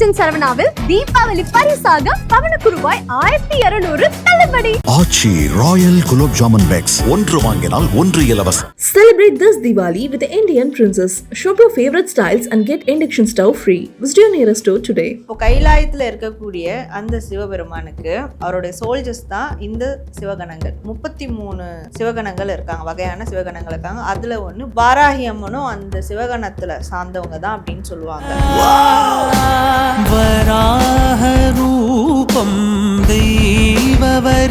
Agent சரவணாவில் Deepavali பரிசாக பவனுக்கு ரூபாய் ஆயிரத்தி இருநூறு தள்ளுபடி. Aachi royal gulab jamun packs. ஒன்று வாங்கினால் ஒன்று இலவசம். Celebrate this Diwali with the Indian Princess. Shop your favorite styles and get induction stove free. Visit your nearest store today. இப்போ கைலாயத்தில் இருக்கக்கூடிய அந்த சிவபெருமானுக்கு அவருடைய சோல்ஜர்ஸ் தான் இந்த சிவகணங்கள். முப்பத்தி மூணு சிவகணங்கள் இருக்காங்க. வகையான சிவகணங்கள் இருக்காங்க. அதில் ஒன்று வாராகி அம்மனும் அந்த சிவகணத்தில் சார்ந்தவங்க தான் அப்படின்னு சொல்லுவாங்க. வராகரூபம் தெய்வவரீட்டம்.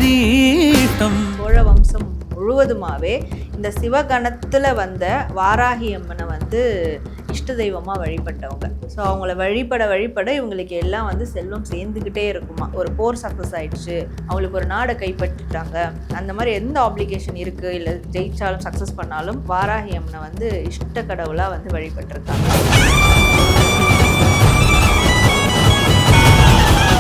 சோழ வம்சம் முழுவதுமாகவே இந்த சிவகணத்தில் வந்த வாராகி அம்மனை வந்து இஷ்ட தெய்வமாக வழிபட்டவங்க. ஸோ அவங்கள வழிபட வழிபட இவங்களுக்கு எல்லாம் வந்து செல்வம் சேர்ந்துக்கிட்டே இருக்குமா. ஒரு போர் சக்ஸஸ் ஆயிடுச்சு. அவங்களுக்கு ஒரு நாடை கைப்பற்றிட்டாங்க. அந்த மாதிரி எந்த ஆப்ளிகேஷன் இருக்குது இல்லை ஜெயிச்சாலும் சக்ஸஸ் பண்ணாலும் வாராகி அம்மனை வந்து இஷ்ட கடவுளாக வந்து வழிபட்டிருக்காங்க.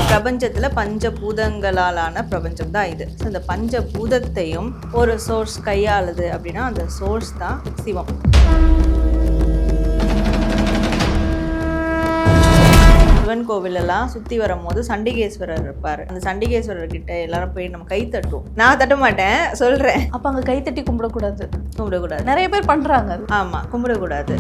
பிரபஞ்சத்துல பஞ்சபூதங்களாலான பிரபஞ்சம் தான் இது. ஸோ இந்த பஞ்சபூதத்தையும் ஒரு சோர்ஸ் கையாளுது அப்படின்னா அந்த சோர்ஸ் தான் சிவம். சிவன் கோவிலெல்லாம் சுற்றி வரும்போது சண்டிகேஸ்வரர் இருப்பார். அந்த சண்டிகேஸ்வரர் கிட்ட எல்லாரும் போய் நம்ம கை தட்டுவோம். நான் தட்ட மாட்டேன் சொல்கிறேன் அப்ப அங்க கைத்தட்டி கும்பிடக்கூடாது. கும்பிடக்கூடாது. நிறைய பேர் பண்றாங்க அது. ஆமாம் கும்பிடக்கூடாது.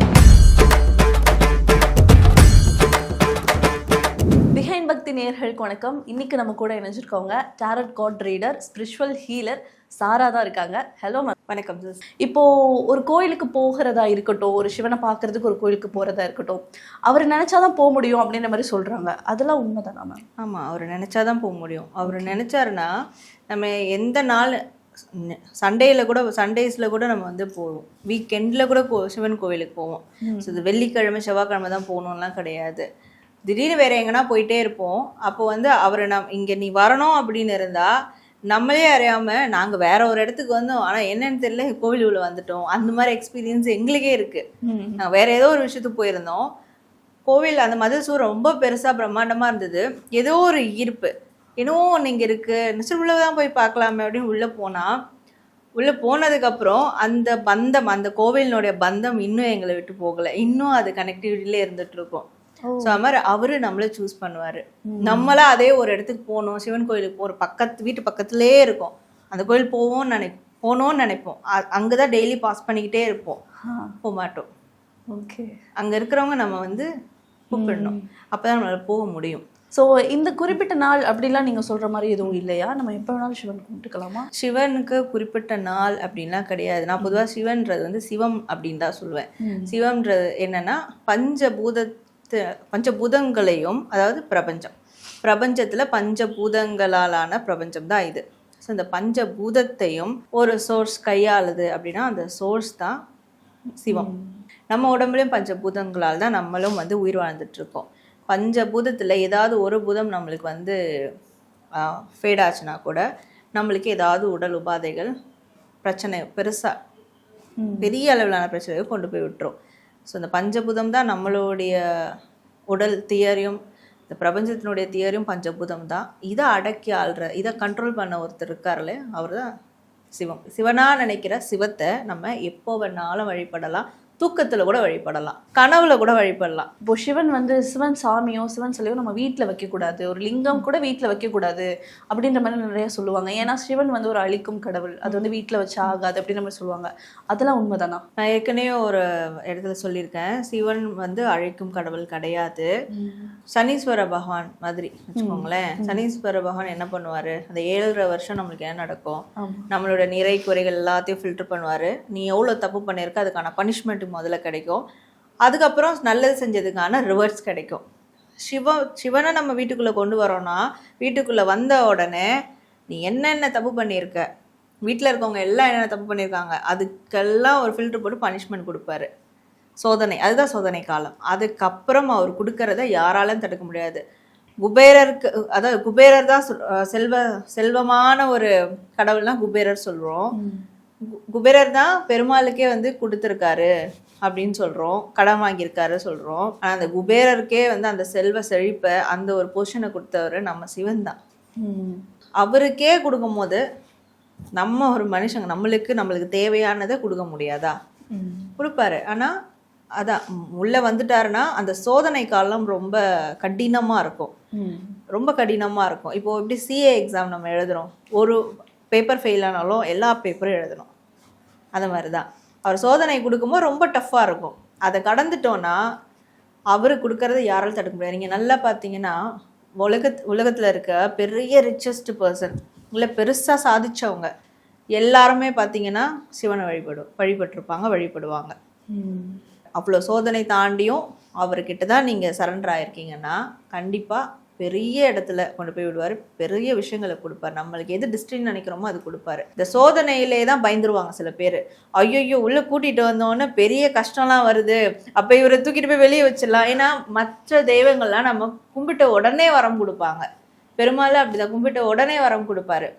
பக்தி நேயர்களுக்கு வணக்கம். இன்னைக்கு நம்ம கூட இணைஞ்சிருக்கவங்க tarot card reader spiritual healer Sara தான் இருக்காங்க. ஹலோ வணக்கம் சிஸ் இப்போ ஒரு கோயிலுக்கு போகிறதா இருக்கட்டும் ஒரு சிவனை பார்க்கறதுக்கு ஒரு கோயிலுக்கு போறதா இருக்கட்டும் அவர் நினைச்சாதான் போக முடியும் அப்படின்ற மாதிரி சொல்றாங்க. அதெல்லாம் உண்மைதானா மேம் ஆமாம் அவர் நினச்சாதான் போக முடியும். அவர் நினச்சாருன்னா நம்ம எந்த நாள் சண்டேயில் கூட சண்டேஸில் கூட நம்ம வந்து போவோம். வீக்கெண்டில் கூட சிவன் கோவிலுக்கு போவோம். ஸோ இது வெள்ளிக்கிழமை செவ்வாய்க்கிழமை தான் போகணும்லாம் கிடையாது. திடீர்னு வேற எங்கன்னா போயிட்டே இருப்போம். அப்போ வந்து அவரை நம் இங்கே நீ வரணும் அப்படின்னு இருந்தால் நம்மளே அறியாமல் நாங்கள் வேற ஒரு இடத்துக்கு வந்தோம். ஆனால் என்னன்னு தெரியல கோவில் உள்ள வந்துட்டோம். அந்த மாதிரி எக்ஸ்பீரியன்ஸ் எங்களுக்கே இருக்குது நாங்கள் வேற ஏதோ ஒரு விஷயத்துக்கு போயிருந்தோம். கோவில் அந்த மதில் சூர் ரொம்ப பெருசாக பிரம்மாண்டமாக இருந்தது. ஏதோ ஒரு ஈர்ப்பு. இன்னும் ஒன்று இங்கே இருக்குது நிச்சயம் உள்ளே தான் போய் பார்க்கலாமே அப்படின்னு உள்ளே போனால் உள்ளே போனதுக்கப்புறம் அந்த பந்தம் அந்த கோவிலினுடைய பந்தம் இன்னும் எங்களை விட்டு போகலை. இன்னும் அது கனெக்டிவிட்டிலே இருந்துட்டு இருக்கோம். ஸோ அது மாதிரி அவரு நம்மளை சூஸ் பண்ணுவார். நம்மளா அதே ஒரு இடத்துக்கு போகணும். சிவன் கோயிலுக்கு போகிற பக்கத்து வீட்டு பக்கத்துலேயே இருக்கும். அந்த கோயில் போவோம்னு நினை போகணும்னு நினைப்போம். அங்கே தான் டெய்லி பாஸ் பண்ணிக்கிட்டே இருப்போம். போக மாட்டோம். ஓகே. அங்கே இருக்கிறவங்க நம்ம வந்து கூப்பிடணும். அப்போ தான் நம்மளால போக முடியும். ஸோ இந்த குறிப்பிட்ட நாள் அப்படிலாம் நீங்க சொல்ற மாதிரி எதுவும் இல்லையா? நம்ம எப்போ வேணாலும் சிவன் கும்பிட்டுக்கலாமா? சிவனுக்கு குறிப்பிட்ட நாள் அப்படின்லாம் கிடையாது. நான் பொதுவாக சிவன்றது வந்து சிவம் அப்படின்னு தான் சொல்லுவேன். சிவம்ன்றது என்னன்னா பஞ்சபூதத்து பஞ்சபூதங்களையும் அதாவது பிரபஞ்சம். பிரபஞ்சத்தில் பஞ்சபூதங்களாலான பிரபஞ்சம் தான் இது. ஸோ இந்த பஞ்சபூதத்தையும் ஒரு சோர்ஸ் கையாளுது அப்படின்னா அந்த சோர்ஸ் தான் சிவம். நம்ம உடம்புலையும் பஞ்சபூதங்களால் தான் நம்மளும் வந்து உயிர் வாழ்ந்துட்டு இருக்கோம் பஞ்சபூதத்தில் ஏதாவது ஒரு பூதம் நம்மளுக்கு வந்து ஃபேட் ஆச்சுன்னா கூட நம்மளுக்கு ஏதாவது உடல் உபாதைகள் பிரச்சனை பெருசாக பெரிய அளவிலான பிரச்சனையை கொண்டு போய் விட்டுரும். ஸோ இந்த பஞ்சபூதம் தான் நம்மளுடைய உடல் தியரியும் இந்த பிரபஞ்சத்தினுடைய தியரியும் பஞ்சபூதம் தான். இதை அடக்கி ஆள்ற இதை கண்ட்ரோல் பண்ண ஒருத்தர் இருக்கார்லே அவர் தான் சிவம். சிவனாக நினைக்கிற சிவத்தை நம்ம எப்போ வேணாலும் வழிபடலாம். தூக்கத்தில் கூட வழிபடலாம். கனவுல கூட வழிபடலாம். இப்போ சிவன் வந்து சிவன் சாமியோ சிவன் சிலையோ நம்ம வீட்டில் வைக்கக்கூடாது. ஒரு லிங்கம் கூட வீட்டில் வைக்கக்கூடாது அப்படின்ற மாதிரி நிறைய சொல்லுவாங்க. ஏன்னா சிவன் வந்து ஒரு அழிக்கும் கடவுள். அது வந்து வீட்டில் வச்சு ஆகாது அப்படின்ற மாதிரி சொல்லுவாங்க. அதெல்லாம் உண்மைதானா? நான் ஏற்கனவே ஒரு இடத்துல சொல்லியிருக்கேன். சிவன் வந்து அழைக்கும் கடவுள் கிடையாது. சனீஸ்வர பகவான் மாதிரி வச்சுக்கோங்களேன். சனீஸ்வர பகவான் என்ன பண்ணுவாரு? அந்த ஏழரை வருஷம் நம்மளுக்கு என்ன நடக்கும். நம்மளோட நிறை குறைகள் எல்லாத்தையும் ஃபில்டர் பண்ணுவாரு. நீ எவ்வளோ தப்பு பண்ணியிருக்க அதுக்கான பனிஷ்மெண்ட் முதல்ல கிடைக்கும். அதுக்கப்புறம் நல்லது செஞ்சதுக்கான ரிவர்ஸ் கிடைக்கும். சிவ சிவனை நம்ம வீட்டுக்குள்ளே கொண்டு வரோம்னா வீட்டுக்குள்ளே வந்த உடனே நீ என்னென்ன தப்பு பண்ணியிருக்க? வீட்டில் இருக்கவங்க எல்லாம் என்னென்ன தப்பு பண்ணியிருக்காங்க? அதுக்கெல்லாம் ஒரு ஃபில்டர் போட்டு பனிஷ்மெண்ட் கொடுப்பாரு. சோதனை அதுதான் சோதனை காலம். அதுக்கப்புறம் அவர் கொடுக்கறத யாராலும் தடுக்க முடியாது. குபேரருக்கு அதாவது குபேரர் தான் செல்வ செல்வமான ஒரு கடவுள்னா குபேரர் சொல்கிறோம் குபேரர் தான் பெருமாளுக்கே வந்து கொடுத்துருக்காரு அப்படின்னு சொல்கிறோம் கடன் வாங்கியிருக்காரு சொல்கிறோம் ஆனால் அந்த குபேரருக்கே வந்து அந்த செல்வ செழிப்பை அந்த ஒரு பொசிஷனை கொடுத்தவர் நம்ம சிவன் தான். அவருக்கே கொடுக்கும்போது நம்ம ஒரு மனுஷங்க நம்மளுக்கு நம்மளுக்கு தேவையானதை கொடுக்க முடியாதா? கொடுப்பாரு. ஆனால் அதான் உள்ள வந்துட்டாருன்னா அந்த சோதனை காலம் ரொம்ப கடினமா இருக்கும். ரொம்ப கடினமா இருக்கும். இப்போ எப்படி சிஏ எக்ஸாம் நம்ம எழுதுறோம். ஒரு பேப்பர் ஃபெயில் ஆனாலும் எல்லா பேப்பரும் எழுதணும். அந்த மாதிரி தான் அவர் சோதனை கொடுக்கும்போது ரொம்ப டஃப்பாக இருக்கும். அதை கடந்துட்டோன்னா அவர் கொடுக்கறத யாராலும் தடுக்க முடியாது. நீங்கள் நல்லா பார்த்தீங்கன்னா உலகத் உலகத்தில் இருக்க பெரிய ரிச்சஸ்ட் பர்சன் இல்லை பெருசாக சாதிச்சவங்க எல்லாருமே பார்த்தீங்கன்னா சிவனை வழிபடும் வழிபட்டிருப்பாங்க வழிபடுவாங்க. அவ்வளோ சோதனை தாண்டியும் அவர்கிட்ட தான் நீங்கள் சரண்டர் ஆயிருக்கீங்கன்னா கண்டிப்பாக பெரிய இடத்துல கொண்டு போய் விடுவார். பெரிய விஷயங்களை கொடுப்பார். நம்மளுக்கு எது டிஸ்ட்ரின்னு நினைக்கிறோமோ அது கொடுப்பாரு. இந்த சோதனையிலே தான் பயந்துருவாங்க சில பேர். ஐயோ உள்ளே கூட்டிகிட்டு வந்தோன்னே பெரிய கஷ்டம்லாம் வருது. அப்போ இவரை தூக்கிட்டு போய் வெளியே வச்சிடலாம். ஏன்னா மற்ற தெய்வங்கள்லாம் நம்ம கும்பிட்ட உடனே வரம் கொடுப்பாங்க. பெருமாள் அப்படிதான் கும்பிட்ட உடனே வரம் கொடுப்பாரு.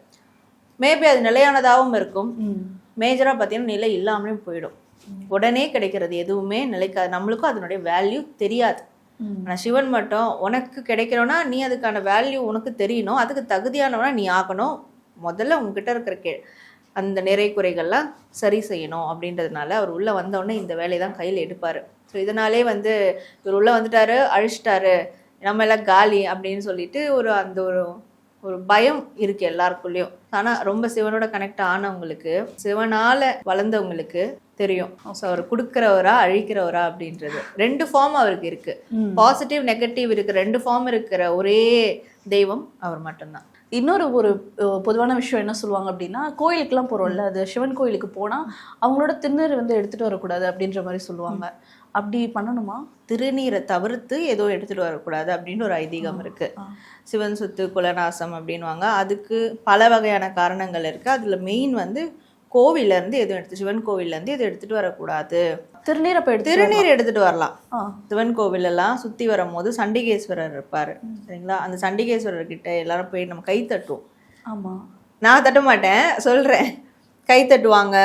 மேபி அது நிலையானதாகவும் இருக்கும். மேஜராக பார்த்தீங்கன்னா நிலை இல்லாமலே போயிடும். உடனே கிடைக்கிறது எதுவுமே நிலைக்காது. நம்மளுக்கும் அதனுடைய வேல்யூ தெரியாது. ஆனால் சிவன் மட்டும் உனக்கு கிடைக்கிறோன்னா நீ அதுக்கான வேல்யூ உனக்கு தெரியணும். அதுக்கு தகுதியானவனா நீ ஆகணும். முதல்ல உங்ககிட்ட இருக்கிற கே அந்த நிறை குறைகள்லாம் சரி செய்யணும். அப்படின்றதுனால அவர் உள்ளே வந்தோடனே இந்த வேலையை தான் கையில் எடுப்பார். ஸோ இதனாலே வந்து இவர் உள்ளே வந்துட்டாரு அழிச்சிட்டாரு. நம்ம எல்லாம் காலி அப்படின்னு சொல்லிட்டு ஒரு அந்த ஒரு ஒரு பயம் இருக்கு எல்லாருக்குள்ளேயும். ஆனா ரொம்ப சிவனோட கனெக்ட் ஆனவங்களுக்கு சிவனால வளர்ந்தவங்களுக்கு தெரியும். ஸோ அவர் கொடுக்குறவரா அழிக்கிறவரா அப்படின்றது. ரெண்டு ஃபார்ம் அவருக்கு இருக்கு. பாசிட்டிவ் நெகட்டிவ் இருக்கு. ரெண்டு ஃபார்ம் இருக்கிற ஒரே தெய்வம் அவர் மட்டும்தான். இன்னொரு ஒரு பொதுவான விஷயம் என்ன சொல்லுவாங்க அப்படின்னா கோயிலுக்குலாம் போகிறோம்ல அது சிவன் கோயிலுக்கு போனால் அவங்களோட திருநீர் வந்து எடுத்துகிட்டு வரக்கூடாது அப்படின்ற மாதிரி சொல்லுவாங்க. அப்படி பண்ணணுமா? திருநீரை தவிர்த்து ஏதோ எடுத்துட்டு வரக்கூடாது அப்படின்னு ஒரு ஐதீகம் இருக்கு. சிவன் சொத்து குலநாசம் அப்படின்வாங்க அதுக்கு பல வகையான காரணங்கள் இருக்கு. அதுல மெயின் வந்து கோவில்ல இருந்து எதுவும் எடுத்து சிவன் கோவில்ல இருந்து எதுவும் எடுத்துட்டு வரக்கூடாது. திருநீர் அப்போ எடுத்து திருநீர் எடுத்துட்டு வரலாம். சிவன் கோவில் எல்லாம் சுத்தி வரும்போது சண்டிகேஸ்வரர் இருப்பாரு. சரிங்களா? அந்த சண்டிகேஸ்வரர் கிட்ட எல்லாரும் போய் நம்ம கை தட்டுவோம். ஆமாம் நான் தட்ட மாட்டேன். சொல்றேன். கை தட்டுவாங்க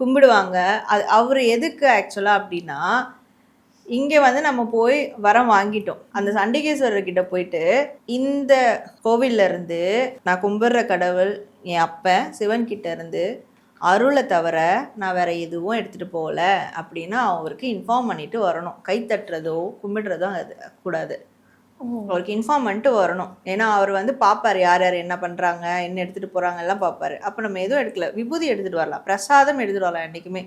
கும்பிடுவாங்க. அது அவர் எதுக்கு ஆக்சுவலா அப்படின்னா இங்க வந்து நம்ம போய் வரம் வாங்கிட்டோம். அந்த சண்டிகேஸ்வரர் கிட்ட போயிட்டு இந்த கோவில்ல இருந்து நான் கும்பிடுற கடவுள் என் அப்பன் சிவன் கிட்ட இருந்து அருளை தவிர நான் வேற எதுவும் எடுத்துட்டு போகல அப்படின்னா அவருக்கு இன்ஃபார்ம் பண்ணிட்டு வரணும். கை தட்டுறதோ கும்பிடுறதோ அது கூடாது. அவருக்கு இன்ஃபார்ம் பண்ணிட்டு வரணும். ஏன்னா அவர் வந்து பார்ப்பாரு யார் யார் என்ன பண்றாங்க என்ன எடுத்துட்டு போறாங்க எல்லாம் பார்ப்பாரு அப்போ நம்ம எதுவும் எடுக்கல. விபூதி எடுத்துட்டு வரலாம். பிரசாதம் எடுத்துட்டு வரலாம் என்றைக்குமே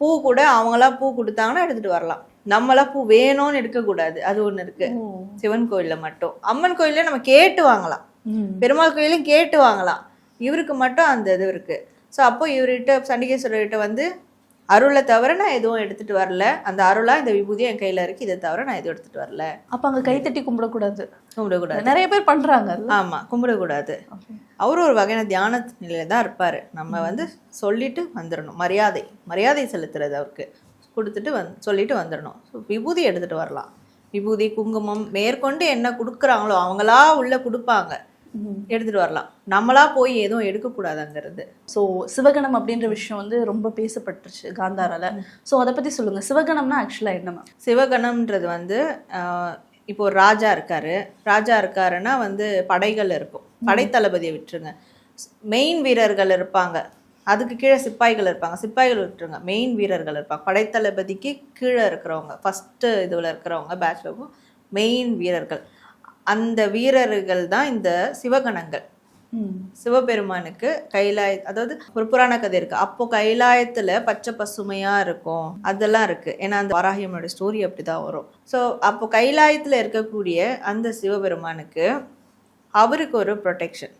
பூ கூட அவங்களா பூ கொடுத்தாங்கன்னா எடுத்துட்டு வரலாம். நம்மளா பூ வேணும்னு எடுக்கக்கூடாது. அது ஒன்று இருக்கு. சிவன் கோயில்ல மட்டும். அம்மன் கோயில்ல நம்ம கேட்டு வாங்கலாம். பெருமாள் கோயிலும் கேட்டு வாங்கலாம். இவருக்கு மட்டும் அந்த இது இருக்கு. ஸோ அப்போ இவர்கிட்ட சண்டிகேஸ்வரர்கிட்ட வந்து அருளை தவிர நான் எதுவும் எடுத்துட்டு வரல. அந்த அருளா இந்த விபூதி என் கையில இருக்கு. இதை தவிர நான் எதுவும் எடுத்துட்டு வரல. அப்போ அங்கே கைத்தட்டி கும்பிடக்கூடாது. கும்பிடக்கூடாது. நிறைய பேர் பண்ணுறாங்க ஆமா கும்பிடக்கூடாது. அவரும் ஒரு வகையான தியான நிலையில தான் இருப்பாரு. நம்ம வந்து சொல்லிட்டு வந்துடணும் மரியாதை மரியாதை செலுத்துறது அவருக்கு. கொடுத்துட்டு வந் சொல்லிட்டு வந்துடணும் ஸோ விபூதி எடுத்துட்டு வரலாம். விபூதி குங்குமம் மேற்கொண்டு என்ன கொடுக்குறாங்களோ அவங்களா உள்ள கொடுப்பாங்க. எடுத்துட்டு வரலாம். நம்மளா போய் எதுவும் எடுக்கக்கூடாது அங்கிருந்து ஸோ சிவகணம் அப்படின்ற விஷயம் வந்து ரொம்ப பேசப்பட்டுருச்சு காந்தாரால. ஸோ அதை பற்றி சொல்லுங்க. சிவகணம்னா ஆக்சுவலாக என்ன மேம் சிவகணம்ன்றது வந்து இப்போ ஒரு ராஜா இருக்காரு. ராஜா இருக்காருன்னா வந்து படைகள் இருக்கும். படைத்தளபதியை விட்டுருங்க. மெயின் வீரர்கள் இருப்பாங்க. அதுக்கு கீழே சிப்பாய்கள் இருப்பாங்க. சிப்பாய்கள் விட்டுருங்க. மெயின் வீரர்கள் இருப்பாங்க. படைத்தளபதிக்கு கீழே இருக்கிறவங்க ஃபஸ்ட்டு இதில் இருக்கிறவங்க பேட்ச்லவும் மெயின் வீரர்கள். அந்த வீரர்கள் தான் இந்த சிவகணங்கள். சிவபெருமானுக்கு கைலாய அதாவது ஒரு புராண கதை இருக்கு. அப்போ கைலாயத்துல பச்சை பசுமையா இருக்கும். அதெல்லாம் இருக்கு. ஏன்னா அந்த வாராகியமோட ஸ்டோரி அப்படிதான் வரும். ஸோ அப்போ கைலாயத்துல இருக்கக்கூடிய அந்த சிவபெருமானுக்கு அவருக்கு ஒரு ப்ரொடெக்ஷன்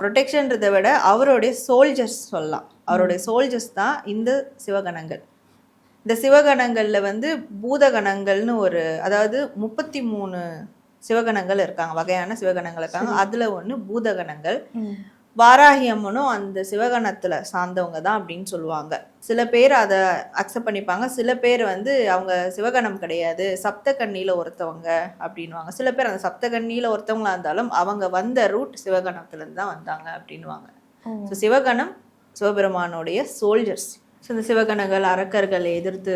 ப்ரொடெக்ஷன்றதை விட அவருடைய சோல்ஜர்ஸ் சொல்லலாம். அவருடைய சோல்ஜர்ஸ் தான் இந்த சிவகணங்கள். இந்த சிவகணங்கள்ல வந்து பூதகணங்கள்னு ஒரு அதாவது முப்பத்தி மூணு சிவகணங்கள் இருக்காங்க வகையான சிவகணங்கள் இருக்காங்க. அதுல ஒண்ணு பூதகணங்கள். வாராகி அம்மனும் அந்த சிவகணத்துல சார்ந்தவங்க தான் அப்படின்னு சொல்லுவாங்க. சில பேர் அதை அக்செப்ட் பண்ணிப்பாங்க. சில பேர் வந்து அவங்க சிவகணம் கிடையாது சப்த கண்ணியில ஒருத்தவங்க அப்படின்வாங்க சில பேர் அந்த சப்த கண்ணியில ஒருத்தவங்களா இருந்தாலும் அவங்க வந்த ரூட் சிவகணத்துல இருந்து தான் வந்தாங்க அப்படின்வாங்க ஸோ சிவகணம் சிவபெருமானுடைய சோல்ஜர்ஸ் ஸோ இந்த சிவகணங்கள் அரக்கர்களை எதிர்த்து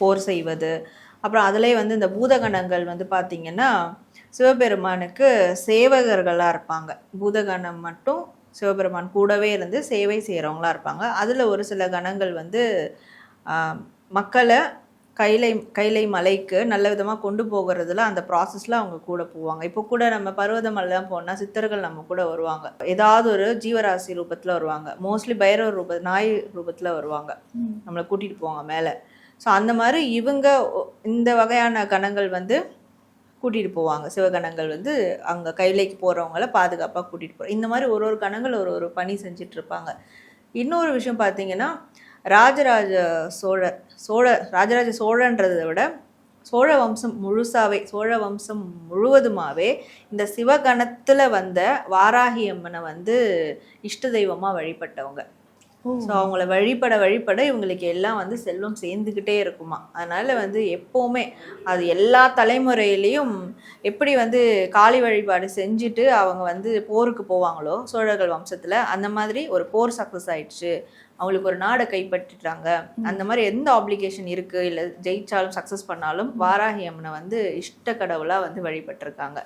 போர் செய்வது. அப்புறம் அதிலே வந்து இந்த பூதகணங்கள் வந்து பார்த்திங்கன்னா சிவபெருமானுக்கு சேவகர்களாக இருப்பாங்க. பூதகணம் மட்டும் சிவபெருமான் கூடவே இருந்து சேவை செய்கிறவங்களா இருப்பாங்க. அதில் ஒரு சில கணங்கள் வந்து மக்களை கைலை கைலை மலைக்கு நல்ல விதமாக கொண்டு போகிறதுல அந்த ப்ராசஸில் அவங்க கூட போவாங்க. இப்போ கூட நம்ம பர்வதமலைலாம் போனால் சித்தர்கள் நம்ம கூட வருவாங்க. ஏதாவது ஒரு ஜீவராசி ரூபத்தில் வருவாங்க. மோஸ்ட்லி பைரவ ரூப நாய் ரூபத்தில் வருவாங்க. நம்மளை கூட்டிகிட்டு போவாங்க மேலே. ஸோ அந்த மாதிரி இவங்க இந்த வகையான கணங்கள் வந்து கூட்டிகிட்டு போவாங்க. சிவகணங்கள் வந்து அங்கே கைலைக்கு போகிறவங்கள பாதுகாப்பாக கூட்டிகிட்டு போகிற இந்த மாதிரி ஒரு ஒரு கணங்கள் ஒரு ஒரு பணி செஞ்சுட்டு இருப்பாங்க. இன்னொரு விஷயம் பார்த்தீங்கன்னா ராஜராஜ சோழர் சோழ ராஜராஜ சோழன்றதை விட சோழ வம்சம் முழுசாவே சோழ வம்சம் முழுவதுமாவே இந்த சிவகணத்தில் வந்த வாராகி அம்மனை வந்து இஷ்ட தெய்வமாக வழிபட்டவங்க. ஸோ அவங்கள வழிபட வழிபட இவங்களுக்கு எல்லாம் வந்து செல்வம் சேர்ந்துக்கிட்டே இருக்குமா. அதனால வந்து எப்போவுமே அது எல்லா தலைமுறையிலையும் எப்படி வந்து காளி வழிபாடு செஞ்சுட்டு அவங்க வந்து போருக்கு போவாங்களோ சோழர்கள் வம்சத்தில் அந்த மாதிரி ஒரு போர் சக்ஸஸ் ஆயிடுச்சு. அவங்களுக்கு ஒரு நாடை கைப்பற்றிட்டாங்க. அந்த மாதிரி எந்த ஆப்ளிகேஷன் இருக்கு? இல்லை ஜெயிச்சாலும் சக்ஸஸ் பண்ணாலும் வாராகி அம்மனை வந்து இஷ்ட கடவுளாக வந்து வழிபட்டிருக்காங்க.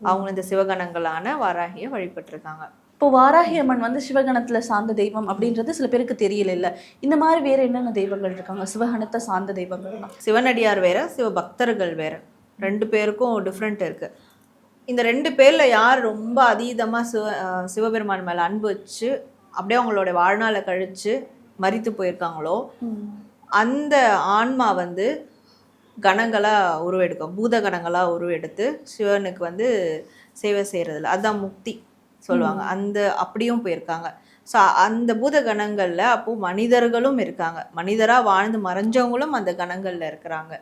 அவங்க இந்த சிவகணங்களான வாராகியை வழிபட்டிருக்காங்க. இப்போ வாராகி அம்மன் வந்து சிவகணத்துல சார்ந்த தெய்வம் அப்படின்றது சில பேருக்கு தெரியல இல்ல இந்த மாதிரி வேற என்னென்ன தெய்வங்கள் இருக்காங்க? சிவகணத்தை சார்ந்த தெய்வங்கள்லாம் சிவனடியார் வேற சிவபக்தர்கள் வேற. ரெண்டு பேருக்கும் டிஃப்ரெண்ட் இருக்கு. இந்த ரெண்டு பேர்ல யார் ரொம்ப அதீதமா சிவ சிவபெருமான் மேல அன்பு வச்சு அப்படியே அவங்களோட வாழ்நாளை கழிச்சு மரித்து போயிருக்காங்களோ அந்த ஆன்மா வந்து கணங்களா உருவெடுக்கும் பூத கணங்களா உருவெடுத்து சிவனுக்கு வந்து சேவை செய்யறதுல. அதான் முக்தி சொல்லுவாங்க. அந்த அப்படியும் போயிருக்காங்க. ஸோ அந்த பூத கணங்கள்ல அப்போ மனிதர்களும் இருக்காங்க. மனிதரா வாழ்ந்து மறைஞ்சவங்களும் அந்த கணங்கள்ல இருக்கிறாங்க.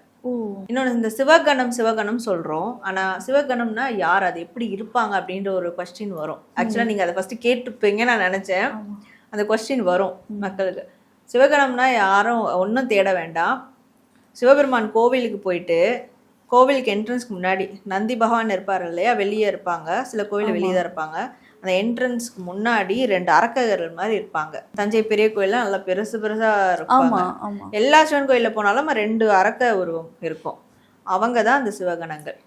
இன்னொன்று இந்த சிவகணம் சிவகணம் சொல்றோம். ஆனா சிவகணம்னா யார்? அது எப்படி இருப்பாங்க அப்படின்ற ஒரு கொஸ்டின் வரும். ஆக்சுவலா நீங்க அதை ஃபர்ஸ்ட் கேட்டுப்பீங்க நான் நினைச்சேன். அந்த கொஸ்டின் வரும் மக்களுக்கு. சிவகணம்னா யாரும் ஒன்றும் தேட வேண்டாம். சிவபெருமான் கோவிலுக்கு போயிட்டு கோவிலுக்கு என்ட்ரன்ஸ்க்கு முன்னாடி நந்தி பகவான் இருப்பார் இல்லையா? வெளியே இருப்பாங்க. சில கோவில் வெளியே தான் இருப்பாங்க. அந்த என்ட்ரன்ஸ்க்கு முன்னாடி ரெண்டு அரக்கர்கள் மாதிரி இருப்பாங்க. தஞ்சை பெரிய கோயில்லாம் நல்லா பெருசு பெருசா ஆமா எல்லா சிவன் கோயில்ல போனாலும் ரெண்டு அரக்க உருவம் இருக்கும். அவங்க தான் அந்த சிவகணங்கள்.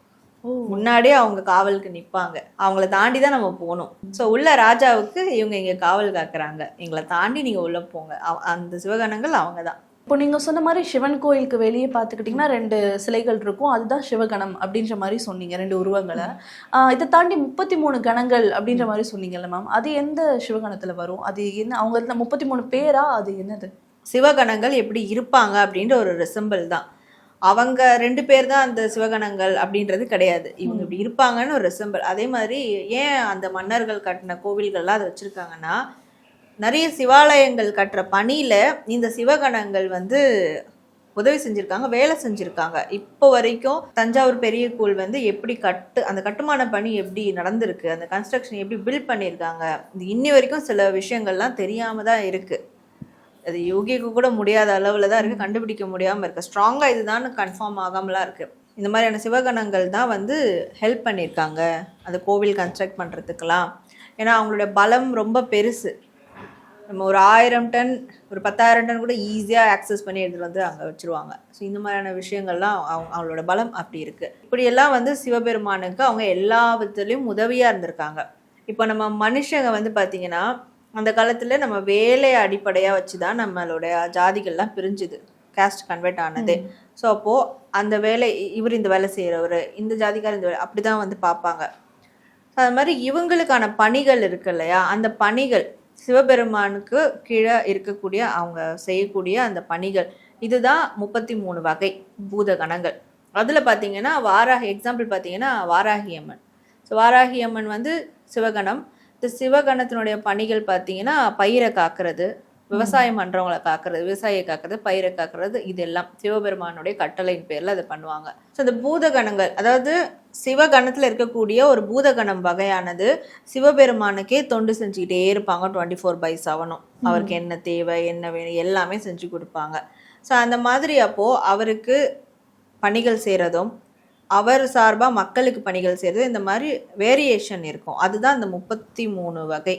முன்னாடியே அவங்க காவலுக்கு நிப்பாங்க. அவங்கள தாண்டி தான் நம்ம போகணும். ஸோ உள்ள ராஜாவுக்கு இவங்க இங்க காவல் காக்குறாங்க. எங்களை தாண்டி நீங்க உள்ள போங்க. அந்த சிவகணங்கள் அவங்க தான். இப்போ நீங்க சொன்ன மாதிரி சிவன் கோயிலுக்கு வெளியே பார்த்துக்கிட்டிங்கன்னா ரெண்டு சிலைகள் இருக்கும். அதுதான் சிவகணம் அப்படின்ற மாதிரி சொன்னீங்க ரெண்டு உருவங்களை. இதை தாண்டி முப்பத்தி மூணு கணங்கள் அப்படின்ற மாதிரி சொன்னீங்கல்ல மேம் அது எந்த சிவகணத்துல வரும்? அது என்ன அவங்க முப்பத்தி மூணு பேரா? அது என்னது? சிவகணங்கள் எப்படி இருப்பாங்க அப்படின்ற ஒரு ரெசம்பிள் தான். அவங்க ரெண்டு பேர் தான் அந்த சிவகணங்கள் அப்படின்றது கிடையாது. இவங்க இப்படி இருப்பாங்கன்னு ஒரு ரெசம்பிள் அதே மாதிரி ஏன் அந்த மன்னர்கள் கட்டின கோவில்கள்லாம் அதை வச்சிருக்காங்கன்னா நிறைய சிவாலயங்கள் கட்டுற பணியில் இந்த சிவகணங்கள் வந்து உதவி செஞ்சுருக்காங்க வேலை செஞ்சுருக்காங்க. இப்போ வரைக்கும் தஞ்சாவூர் பெரிய கோவில் வந்து எப்படி கட்டு அந்த கட்டுமான பணி எப்படி நடந்திருக்கு அந்த கன்ஸ்ட்ரக்ஷன் எப்படி பில்ட் பண்ணியிருக்காங்க இது இன்னி வரைக்கும் சில விஷயங்கள்லாம் தெரியாமல் தான் இருக்குது அது யோகிக்கு கூட முடியாத அளவில் தான் இருக்குது கண்டுபிடிக்க முடியாமல் இருக்குது ஸ்ட்ராங்காக இதுதான் கன்ஃபார்ம் ஆகாமலாம் இருக்குது இந்த மாதிரியான சிவகணங்கள் தான் வந்து ஹெல்ப் பண்ணியிருக்காங்க. அந்த கோவில் கன்ஸ்ட்ரக்ட் பண்ணுறதுக்கெல்லாம் ஏன்னா அவங்களுடைய பலம் ரொம்ப பெருசு. நம்ம ஒரு ஆயிரம் டன் ஒரு பத்தாயிரம் டன் கூட ஈஸியாக ஆக்சஸ் பண்ணி எடுத்துகிட்டு வந்து அங்கே வச்சுருவாங்க. ஸோ இந்த மாதிரியான விஷயங்கள்லாம் அவங்க அவங்களோட பலம் அப்படி இருக்குது இப்படியெல்லாம் வந்து சிவபெருமானுக்கு அவங்க எல்லா விதத்துலேயும் உதவியாக இருந்திருக்காங்க. இப்போ நம்ம மனுஷங்க வந்து பார்த்திங்கன்னா அந்த காலத்தில் நம்ம வேலையை அடிப்படையாக வச்சு தான் நம்மளுடைய ஜாதிகள்லாம் பிரிஞ்சுது. கேஸ்ட் கன்வெர்ட் ஆனது. ஸோ அப்போது அந்த வேலை இவர் இந்த வேலை செய்கிறவர் இந்த ஜாதிக்காரர் இந்த வேலை அப்படி தான் வந்து பார்ப்பாங்க. அது மாதிரி இவங்களுக்கான பணிகள் இருக்கு இல்லையா? அந்த பணிகள் சிவபெருமானுக்கு கீழே இருக்கக்கூடிய அவங்க செய்யக்கூடிய அந்த பணிகள் இதுதான் முப்பத்தி மூணு வகை பூத கணங்கள் அதில் பார்த்தீங்கன்னா வாராகி எக்ஸாம்பிள் பார்த்தீங்கன்னா வாராகி அம்மன். ஸோ வாராகி அம்மன் வந்து சிவகணம். இந்த சிவகணத்தினுடைய பணிகள் பார்த்தீங்கன்னா பயிரை காக்கிறது விவசாயம் பண்றவங்கள காக்கிறது விவசாயியை காக்கிறது பயிரை காக்கிறது இதெல்லாம் சிவபெருமானுடைய கட்டளையின் பேர்ல அதை பண்ணுவாங்க. ஸோ இந்த பூதகணங்கள் அதாவது சிவகணத்துல இருக்கக்கூடிய ஒரு பூதகணம் வகையானது சிவபெருமானுக்கே தொண்டு செஞ்சுக்கிட்டே இருப்பாங்க. டுவெண்ட்டி ஃபோர் பை செவனும் அவருக்கு என்ன தேவை என்ன வேணும் எல்லாமே செஞ்சு கொடுப்பாங்க. ஸோ அந்த மாதிரி அப்போ அவருக்கு பணிகள் செய்கிறதும் அவர் சார்பாக மக்களுக்கு பணிகள் செய்கிறது இந்த மாதிரி வேரியேஷன் இருக்கும். அதுதான் இந்த முப்பத்தி மூணு வகை.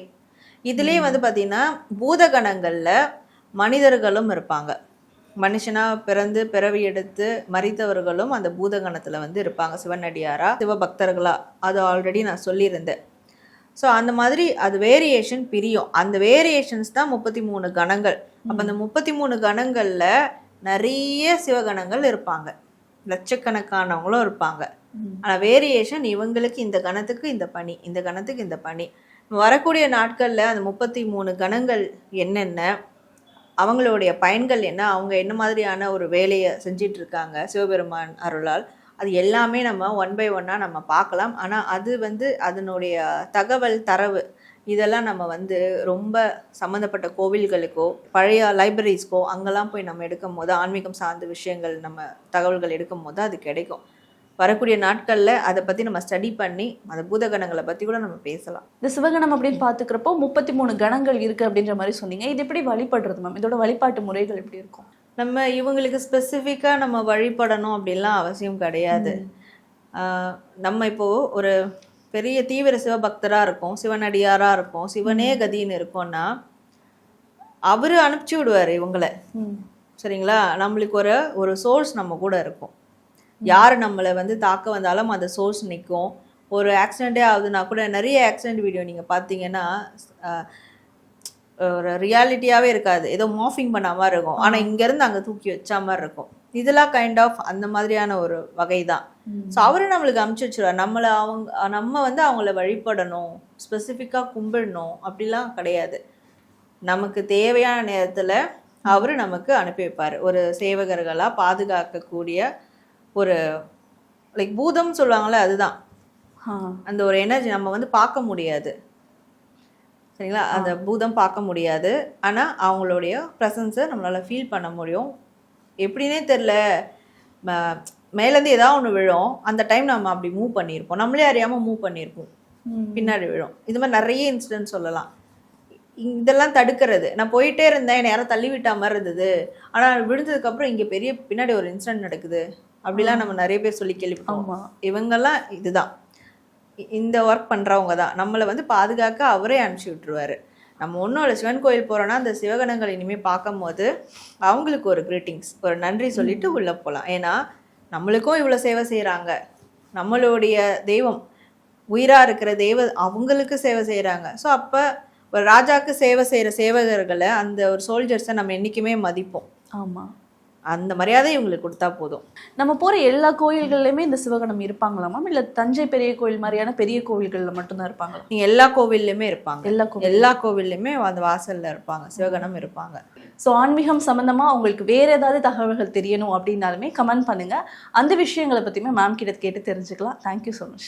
இதுலேயே வந்து பார்த்தீங்கன்னா பூதகணங்களில் மனிதர்களும் இருப்பாங்க. மனுஷனா பிறந்து பிறவி எடுத்து மறித்தவர்களும் அந்த பூதகணத்தில் வந்து இருப்பாங்க. சிவனடியாரா சிவபக்தர்களா அது ஆல்ரெடி நான் சொல்லியிருந்தேன். ஸோ அந்த மாதிரி அது வேரியேஷன் பிரியும். அந்த வேரியேஷன்ஸ் தான் முப்பத்தி மூணு கணங்கள். அப்போ அந்த முப்பத்தி மூணு கணங்களில் நிறைய சிவகணங்கள் இருப்பாங்க. லட்சக்கணக்கானவங்களும் இருப்பாங்க. ஆனால் வேரியேஷன் இவங்களுக்கு இந்த கணத்துக்கு இந்த பணி இந்த கணத்துக்கு இந்த பணி. வரக்கூடிய நாட்களில் அந்த முப்பத்தி மூணு கணங்கள் என்னென்ன? அவங்களுடைய பயன்கள் என்ன? அவங்க என்ன மாதிரியான ஒரு வேலையை செஞ்சிட்டு இருக்காங்க சிவபெருமான் அருளால். அது எல்லாமே நம்ம ஒன் பை ஒன்னாக நம்ம பார்க்கலாம் ஆனால் அது வந்து அதனுடைய தகவல் தரவு இதெல்லாம் நம்ம வந்து ரொம்ப சம்மந்தப்பட்ட கோவில்களுக்கோ பழைய லைப்ரரிஸ்க்கோ அங்கெல்லாம் போய் நம்ம எடுக்கும் போது ஆன்மீகம் சார்ந்த விஷயங்கள் நம்ம தகவல்கள் எடுக்கும் போது அது கிடைக்கும். வரக்கூடிய நாட்களில் அதை பற்றி நம்ம ஸ்டடி பண்ணி அந்த பூதகணங்களை பற்றி கூட நம்ம பேசலாம். இந்த சிவகணம் அப்படின்னு பார்த்துக்கிறப்போ முப்பத்தி மூணு கணங்கள் இருக்கு அப்படின்ற மாதிரி சொன்னீங்க. இது எப்படி வழிபடுறது மேம் இதோட வழிபாட்டு முறைகள் எப்படி இருக்கும்? நம்ம இவங்களுக்கு ஸ்பெசிஃபிக்காக நம்ம வழிபடணும் அப்படிலாம் அவசியம் கிடையாது. நம்ம இப்போ ஒரு பெரிய தீவிர சிவபக்தராக இருக்கும் சிவனடியாராக இருக்கும் சிவனே கதின்னு இருக்கோம்னா அவர் அனுப்பிச்சி விடுவார் இவங்களை. சரிங்களா? நம்மளுக்கு ஒரு ஒரு சோர்ஸ் நம்ம கூட இருக்கும். யார் நம்மளை வந்து தாக்க வந்தாலும் அந்த சோர்ஸ் நிற்கும் ஒரு ஆக்சிடெண்ட்டே ஆகுதுன்னா கூட நிறைய ஆக்சிடென்ட் வீடியோ நீங்கள் பார்த்தீங்கன்னா ஒரு ரியாலிட்டியாகவே இருக்காது. ஏதோ மாஃபிங் பண்ண மாதிரி இருக்கும். ஆனால் இங்கேருந்து அங்கே தூக்கி வச்ச மாதிரி இருக்கும். இதெல்லாம் கைண்ட் ஆஃப் அந்த மாதிரியான ஒரு வகை தான் ஸோ அவரு நம்மளுக்கு அமுச்சு வச்சுருவார். நம்மளை அவங்க நம்ம வந்து அவங்கள வழிபடணும். ஸ்பெசிஃபிக்காக கும்பிடணும். அப்படிலாம் கிடையாது. நமக்கு தேவையான நேரத்தில் அவர் நமக்கு அனுப்பி வைப்பார். ஒரு சேவகர்களாக பாதுகாக்கக்கூடிய ஒரு லைக் பூதம் சொல்லுவாங்கள்ல அதுதான். அந்த ஒரு எனர்ஜி நம்ம வந்து பார்க்க முடியாது. சரிங்களா? அந்த பூதம் பார்க்க முடியாது. ஆனால் அவங்களுடைய ப்ரெசன்ஸை நம்மளால் ஃபீல் பண்ண முடியும். எப்படின்னே தெரில மேலேருந்து ஏதாவது ஒன்று விழும். அந்த டைம் நம்ம அப்படி மூவ் பண்ணியிருப்போம். நம்மளே அறியாமல் மூவ் பண்ணியிருப்போம். பின்னாடி விழும். இது மாதிரி நிறைய இன்சிடென்ட் சொல்லலாம். இதெல்லாம் தடுக்கிறது. நான் போயிட்டே இருந்தேன். என்னை யாரும் தள்ளி விட்டா மாதிரி இருந்தது. ஆனால் விழுந்ததுக்கப்புறம் இங்கே பெரிய பின்னாடி ஒரு இன்சிடென்ட் நடக்குது. அப்படிலாம் நம்ம நிறைய பேர் சொல்லி கேள்விப்பட்டோம். இவங்கெல்லாம் இதுதான். இந்த ஒர்க் பண்ணுறவங்க தான். நம்மளை வந்து பாதுகாக்க அவரே அனுப்பிச்சி விட்டுருவாரு. நம்ம ஒன்றும் இல்லை சிவன் கோயில் போகிறோன்னா அந்த சிவகணங்கள் இனிமேல் பார்க்கும்போது அவங்களுக்கு ஒரு கிரீட்டிங்ஸ் ஒரு நன்றி சொல்லிட்டு உள்ளே போகலாம் ஏன்னா நம்மளுக்கும் இவ்வளோ சேவை செய்கிறாங்க நம்மளுடைய தெய்வம் உயிராக இருக்கிற தெய்வ அவங்களுக்கு சேவை செய்கிறாங்க ஸோ அப்போ ஒரு ராஜாக்கு சேவை செய்கிற சேவகர்களை அந்த ஒரு சோல்ஜர்ஸை நம்ம என்றைக்குமே மதிப்போம். ஆமா. அந்த மரியாதை இவங்களுக்கு கொடுத்தா போதும். நம்ம போற எல்லா கோயில்கள்லயுமே இந்த சிவகணம் இருப்பாங்களா மேம் இல்ல தஞ்சை பெரிய கோயில் மாதிரியான பெரிய கோவில்கள்ல மட்டும்தான் இருப்பாங்களா? நீங்க எல்லா கோவில்லையுமே இருப்பாங்க. எல்லா கோவில் எல்லா கோவில்லையுமே அந்த வாசல்ல இருப்பாங்க சிவகணம் இருப்பாங்க. ஸோ ஆன்மீகம் சம்பந்தமா உங்களுக்கு வேற ஏதாவது தகவல்கள் தெரியணும் அப்படின்னாலுமே கமெண்ட் பண்ணுங்க. அந்த விஷயங்களை பத்தியுமே மேம் கிட்ட கேட்டு தெரிஞ்சுக்கலாம். Thank you so much